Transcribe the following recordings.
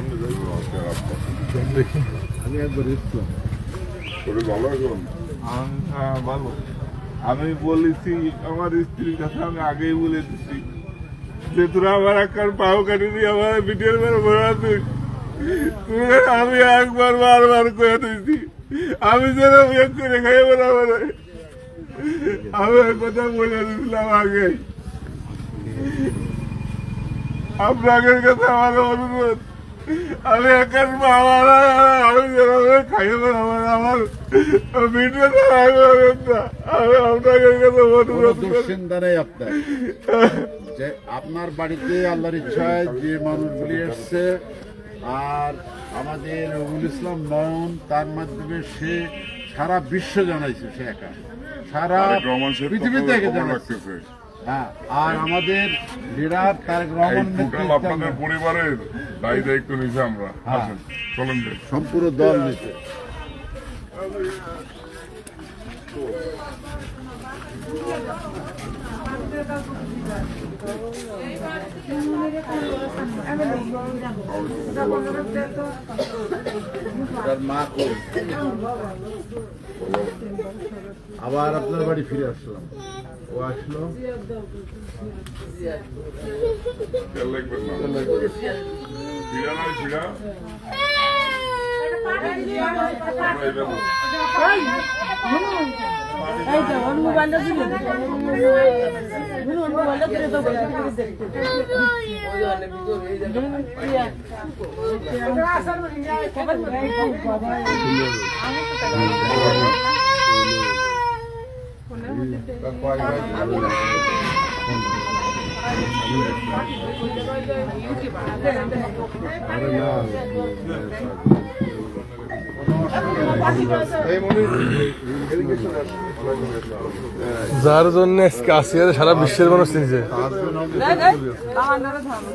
সামনে যাই আজকে আমি একবার এসছিলাম শরীর ভালো এখন? হ্যাঁ ভালো। আমি বলেছি আমার স্ত্রীর কাছে আমি আগেই বলে দিচ্ছি যে তোরা আমার একবার পাও কাটি দিয়ে আমার ভিডিওর বের ভরাতিস আমি একবার বারবার করে দিয়েছি আমি যেন বিয়ে করে খাই বরাবর আমি কথা বলে দিয়েছিলাম আগে। আপনাদের কাছে আমার অনুরোধ। আমি একার আমার আমি যেভাবে খাইব আমার আমার আমি আপনার। যে আপনার বাড়িতে আল্লাহর ইচ্ছায় যে মানুষগুলি এসছে আর আমাদের রবুল ইসলাম নয়ন তার মাধ্যমে সে সারা বিশ্ব জানাইছে সে একা। সারা পৃথিবী থেকে রাখতেছে হ্যাঁ আর আমাদের বিরাট তারেক রহমান আপনাদের পরিবারের দায়ী দায়িত্ব নিছে আমরা হ্যাঁ। আসেন চলেন সম্পূর্ণ দল নিয়েছে Thank কই? আবার আপনার বাড়ি ফিরে আসলাম। ও আসলো। রাখবেন না। ফিরা নাই যার জন্য আজকে আসিয়ারে সারা বিশ্বের মানুষ চিনছে।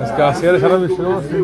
আজকে আসিয়ারে সারা বিশ্বের মানুষ থেকে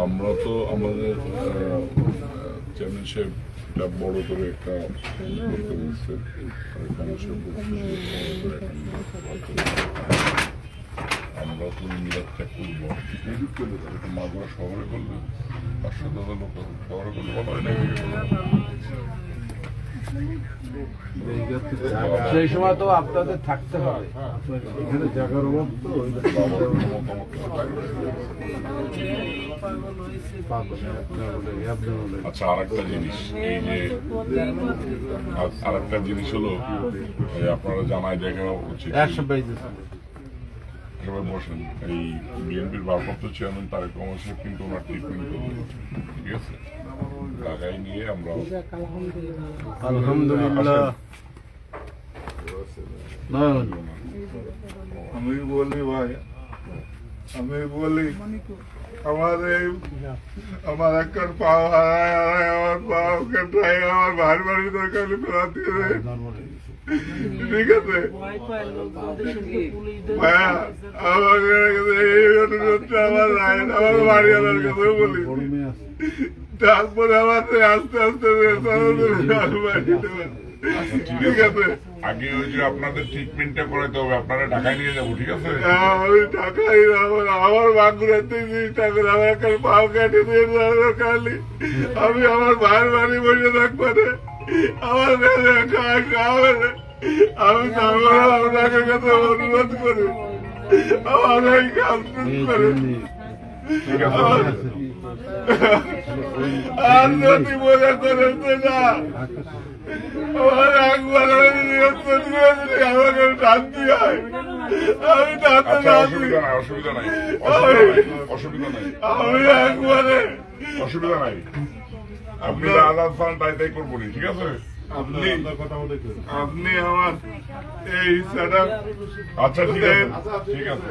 আমরা তো আমাদের সাহেব একটা বড় করে একটা করতে বলছে এখানে সে বলছে আমরা তো মিলাদ করব। মাগুরা শহরে করলে সাথে তো লোক শহরে করলে বলা হয় না সেই সময় তো আপনাদের থাকতে হবে এখানে জায়গার অভাব তো। আচ্ছা আর একটা জিনিস এই যে আর একটা জিনিস হলো আপনারা জানাই দেখা উচিত। একশো সবাই বসেন এই বিএনপির ভারপ্রাপ্ত চেয়ারম্যান তারেক রহমান সাহেব কিন্তু ওনার ট্রিটমেন্ট করবেন ঠিক আছে? ঢাকায় নিয়ে আমরা আলহামদুলিল্লাহ আমি বলি ভাই আমি বলি আমার এই আমার একটা পাও হারায় হারায় আমার পাও কেটে আমার ভাই বাড়ি দরকার ফেরাতে ঠিক আছে? অনুরোধটা আমার রায় আমার কাছে বলি। তারপরে আমার আস্তে আস্তে বাড়িতে ঠিক আছে। আগে ওই যে আপনাদের ট্রিটমেন্টটা করাইতে হবে আপনারা ঢাকায় নিয়ে যাব ঠিক আছে? আমি টাকাই আমার আমার বাঁকুড়াতে টাকা আমার একটা পাও কেটে দিয়ে খালি আমি আমার ভাইয়ের বাড়ি বসে থাকব না। আমার না। আমি তারপরে আপনাকে কাছে অনুরোধ করি। আমার এই কাজটা করে। ঠিক আছে। আর যদি মনে করেন না আমার একবার আমি নিয়ন্ত্রণ করে আমাকে শান্তি হয় আমি তাতে অসুবিধা নাই অসুবিধা নাই আমি একবারে অসুবিধা নাই আপনি আজাদ ফান তাই তাই করব ঠিক আছে আপনি আপনি আমার এই সেটা আচ্ছা ঠিক আছে ঠিক আছে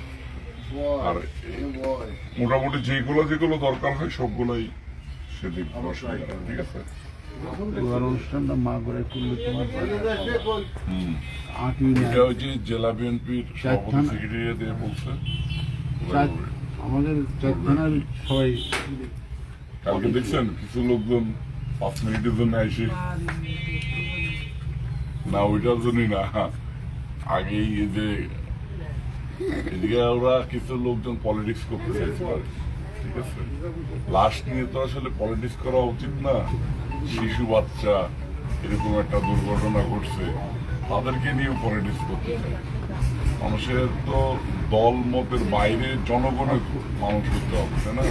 আর মোটামুটি যেগুলো যেগুলো দরকার হয় সবগুলোই নেই, ঠিক আছে? এবার অনুষ্ঠানটা মা করে করলে তোমার এটা জেলা বিএনপির সভাপতি সেক্রেটারি বলছে। আমাদের চার থানার সবাই কালকে দেখছেন কিছু লোকজন পাঁচ মিনিটের জন্য আসে না ওইটার জন্যই না। আগেই এই যে এদিকে ওরা কিছু লোকজন পলিটিক্স করতে চাইছে আর ঠিক আছে? লাশ নিয়ে তো আসলে পলিটিক্স করা উচিত না। শিশু, বাচ্চা, এরকম একটা দুর্ঘটনা ঘটছে, তাদেরকে নিয়েও পলিটিক্স করতে চায়। মানুষের তো দল মতের বাইরে জনগণের মানুষ হতে হবে, তাই না?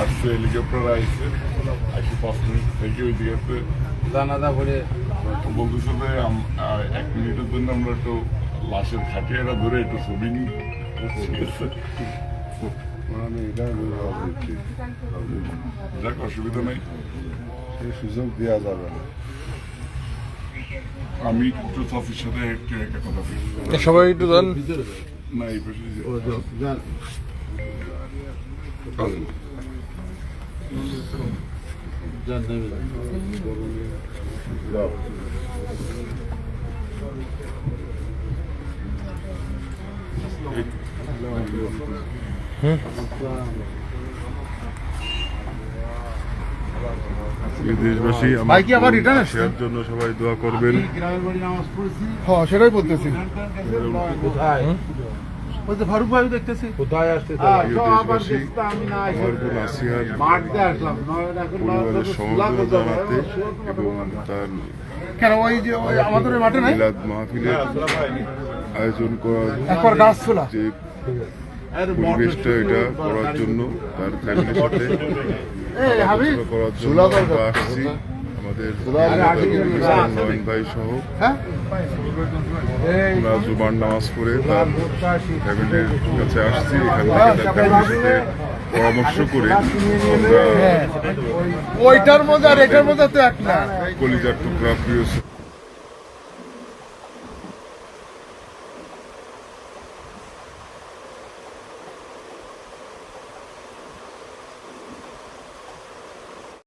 আসছে হেলিকপ্টার আইসে আইসে পাঁচ মিনিট থেকে ওই দিকে। দানাদা ভরে যে এক মিনিটের জন্য আমরা একটু লাশের খাটিয়াটা ধরে একটু ছবি নিই। মানে এটা রাজনীতি যাক অসুবিধা নেই। সেই সুযোগ দেওয়া যাবে না। আমি একটু চাষির সাথে একটু একটা কথা বলি। সবাই একটু দেন না এই পাশে। দেশবাসী জন্য সবাই দোয়া করবেন। হ্যাঁ সেটাই বলতেছি। বলতে ফারুক ভাই দেখতেছি। কোথায় আসতে কেন ওই যে আমাদের মাঠে নাই? মিলাদ মাহফিলের আয়োজন করার একবার গাছ ছোলা যে পরিবেশটা এটা করার জন্য তার ফ্যামিলির সাথে আলোচনা করার জন্য আসছি। আমাদের নয়ন ভাই সহ। আমরা জুবান নামাজ পড়ে তার ফ্যামিলির কাছে আসছি এখান থেকে তার পরামর্শ করে আমরা ওইটার মজা আর এটার মজা তো এক না। কলিজার টুকরা প্রিয়